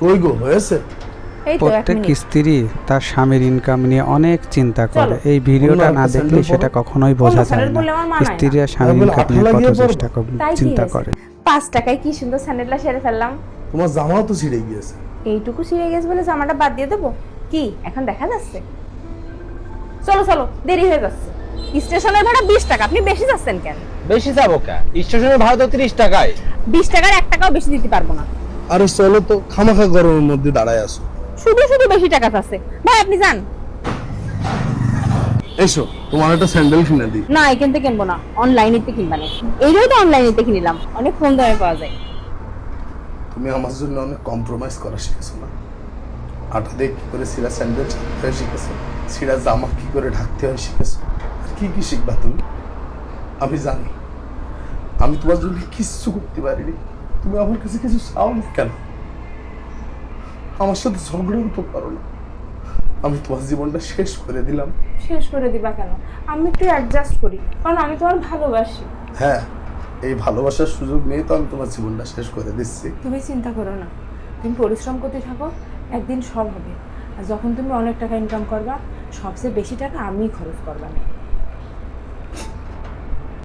কই গো হয়েছে? এই তো এক প্রত্যেক স্ত্রী তার স্বামীর ইনকাম নিয়ে অনেক চিন্তা করে। এই ভিডিওটা না দেখলে সেটা কখনোই বোঝা যায় না। স্ত্রীরা স্বামীর ইনকাম নিয়ে কত চেষ্টা চিন্তা করে। পাঁচ টাকায় কি সুন্দর স্যান্ডেলটা সেরে ফেললাম। তোমার জামাও তো ছিঁড়ে গিয়েছে। এইটুকু ছিঁড়ে গেছে বলে জামাটা বাদ দিয়ে দেবো? কি? এখন দেখা যাচ্ছে? চলো চলো দেরি হয়ে যাচ্ছে। স্টেশনের ভাড়া বিশ টাকা। আপনি বেশি যাচ্ছেন কেন? বেশি যাব কে? স্টেশনের ভাড়া তো তিরিশ টাকায়। বিশ টাকার এক টাকাও বেশি দিতে পারব না। আরে চলো তো খামাখা গরমের মধ্যে দাঁড়ায় আসো শুধু শুধু বেশি টাকা চাচ্ছে। ভাই আপনি যান। এসো তোমার একটা স্যান্ডেল কিনে দিই। না এখান থেকে কিনবো না। অনলাইনেতে কিনবা না এইটাই তো অনলাইনেতে কিনিলাম অনেক কম দামে পাওয়া যায়। তুমি আমার জন্য অনেক কম্প্রোমাইজ করা শিখেছো না? আটা দিয়ে কি করে সিরা স্যান্ডেল ছাড়তে হয় শিখেছো? সিরা জামা কি করে ঢাকতে হয় শিখেছো? আর কি কি শিখবা তুমি? আমি জানি। আমি তোমার জন্য কিচ্ছু করতে পারিনি। তুমি আমার কাছে কিছু চাও না কেন? আমার সাথে ঝগড়াও তো করো না আমি তোমার জীবনটা শেষ করে দিলাম। শেষ করে দিবা কেন? আমি একটু অ্যাডজাস্ট করি কারণ আমি তোমার ভালোবাসি। হ্যাঁ এই ভালোবাসার সুযোগ নিয়ে তো আমি তোমার জীবনটা শেষ করে দিচ্ছি। তুমি চিন্তা করো না। তুমি পরিশ্রম করতে থাকো একদিন সব হবে। আর যখন তুমি অনেক টাকা ইনকাম করবা সবচেয়ে বেশি টাকা আমিই খরচ করবা।